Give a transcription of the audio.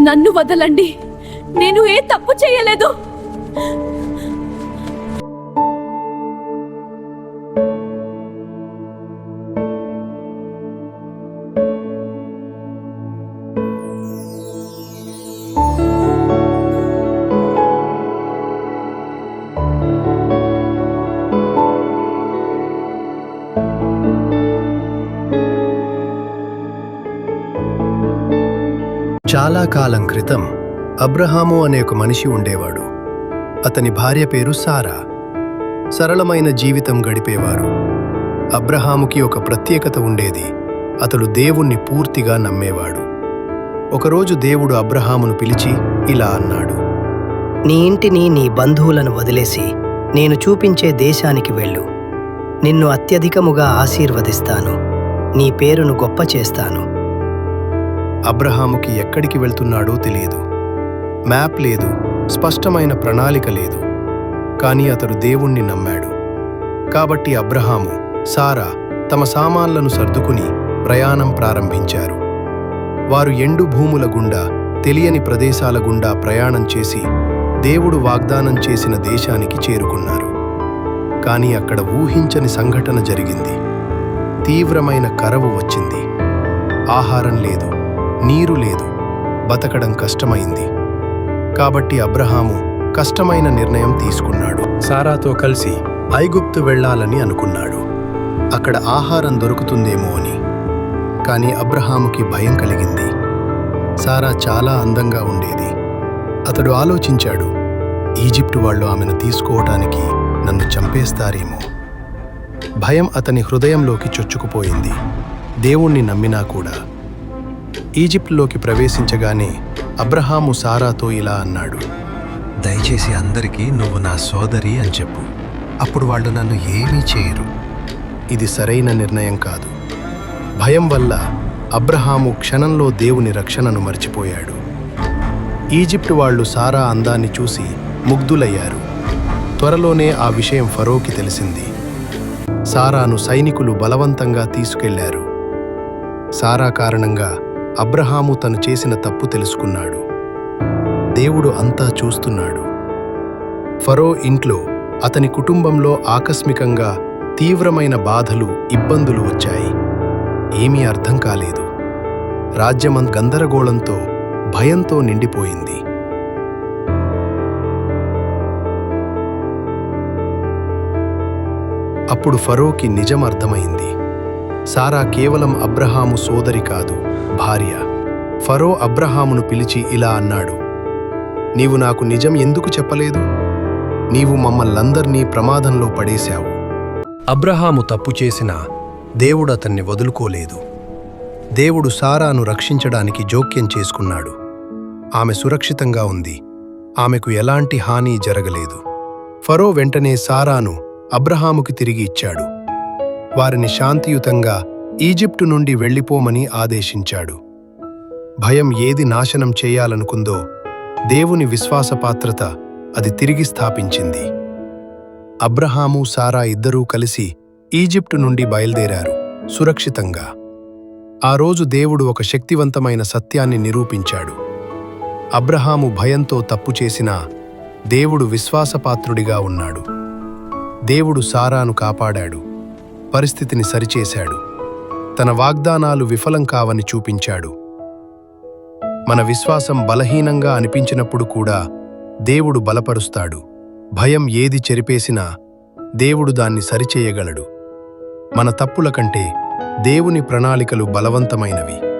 నన్ను వదలండి. నేను ఏ తప్పు చేయలేదు. చాలా కాలం క్రితం అబ్రహాము అనే ఒక మనిషి ఉండేవాడు. అతని భార్య పేరు సారా. సరళమైన జీవితం గడిపేవారు. అబ్రహాముకి ఒక ప్రత్యేకత ఉండేది. అతడు దేవుణ్ణి పూర్తిగా నమ్మేవాడు. ఒకరోజు దేవుడు అబ్రహామును పిలిచి ఇలా అన్నాడు. నీ ఇంటిని నీ బంధువులను వదిలేసి నేను చూపించే దేశానికి వెళ్ళు. నిన్ను అత్యధికముగా ఆశీర్వదిస్తాను. నీ పేరును గొప్ప చేస్తాను అబ్రహాముకి ఎక్కడికి వెళ్తున్నాడో తెలియదు. మ్యాప్ లేదు స్పష్టమైన ప్రణాళిక లేదు. కానీ అతడు దేవుణ్ణి నమ్మాడు. కాబట్టి అబ్రహాము సారా తమ సామాన్లను సర్దుకుని ప్రయాణం ప్రారంభించారు. వారు ఎండు భూముల గుండా తెలియని ప్రదేశాల గుండా ప్రయాణం చేసి దేవుడు వాగ్దానం చేసిన దేశానికి చేరుకున్నారు. కానీ అక్కడ ఊహించని సంఘటన జరిగింది. తీవ్రమైన కరవు వచ్చింది. ఆహారం లేదు. నీరు లేదు. బతకడం కష్టమైంది. కాబట్టి అబ్రహాము కష్టమైన నిర్ణయం తీసుకున్నాడు. సారాతో కలిసి ఐగుప్తు వెళ్ళాలని అనుకున్నాడు. అక్కడ ఆహారం దొరుకుతుందేమో అని. కానీ అబ్రహాముకి భయం కలిగింది. సారా చాలా అందంగా ఉండేది. అతడు ఆలోచించాడు ఈజిప్టు వాళ్ళు ఆమెను తీసుకోవటానికి నన్ను చంపేస్తారేమో. భయం అతని హృదయంలోకి చొచ్చుకుపోయింది. దేవుణ్ణి నమ్మినా కూడా ఈజిప్టులోకి ప్రవేశించగానే అబ్రహాము సారాతో ఇలా అన్నాడు దయచేసి అందరికీ నువ్వు నా సోదరి అని చెప్పు. అప్పుడు వాళ్ళు నన్ను ఏమీ చేయరు. ఇది సరైన నిర్ణయం కాదు. భయం వల్ల అబ్రహాము క్షణంలో దేవుని రక్షణను మర్చిపోయాడు. ఈజిప్టు వాళ్ళు సారా అందాన్ని చూసి ముగ్ధులయ్యారు. త్వరలోనే ఆ విషయం ఫరోకి తెలిసింది. సారాను సైనికులు బలవంతంగా తీసుకెళ్ళారు. సారా కారణంగా అబ్రహాము తను చేసిన తప్పు తెలుసుకున్నాడు. దేవుడు అంతా చూస్తున్నాడు. ఫరో ఇంట్లో అతని కుటుంబంలో ఆకస్మికంగా తీవ్రమైన బాధలు ఇబ్బందులు వచ్చాయి. ఏమీ అర్థం కాలేదు. రాజ్యమం గందరగోళంతో భయంతో నిండిపోయింది. అప్పుడు ఫరోకి నిజం అర్థమైంది. సారా కేవలం అబ్రహాము సోదరి కాదు భార్య. ఫరో అబ్రహామును పిలిచి ఇలా అన్నాడు నీవు నాకు నిజం ఎందుకు చెప్పలేదు? నీవు మమ్మల్లందర్నీ ప్రమాదంలో పడేశావు. అబ్రహాము తప్పు చేసినా దేవుడు అతన్ని వదులుకోలేదు. దేవుడు సారాను రక్షించడానికి జోక్యం చేసుకున్నాడు. ఆమె సురక్షితంగా ఉంది. ఆమెకు ఎలాంటి హాని జరగలేదు. ఫరో వెంటనే సారాను అబ్రహాముకి తిరిగి ఇచ్చాడు. వారిని శాంతియుతంగా ఈజిప్టు నుండి వెళ్ళిపోమని ఆదేశించాడు. భయం ఏది నాశనం చేయాలనుకుందో దేవుని విశ్వాసపాత్రత అది తిరిగి స్థాపించింది. అబ్రహాము సారా ఇద్దరూ కలిసి ఈజిప్టు నుండి బయల్దేరారు సురక్షితంగా. ఆ రోజు దేవుడు ఒక శక్తివంతమైన సత్యాన్ని నిరూపించాడు. అబ్రహాము భయంతో తప్పు చేసినా దేవుడు విశ్వాసపాత్రుడిగా ఉన్నాడు. దేవుడు సారాను కాపాడాడు. పరిస్థితిని సరిచేశాడు. తన వాగ్దానాలు విఫలం కావని చూపించాడు. మన విశ్వాసం బలహీనంగా అనిపించినప్పుడు కూడా దేవుడు బలపరుస్తాడు. భయం ఏది చెరిపేసినా దేవుడు దాన్ని సరిచేయగలడు. మన తప్పుల కంటే దేవుని ప్రణాళికలు బలవంతమైనవి.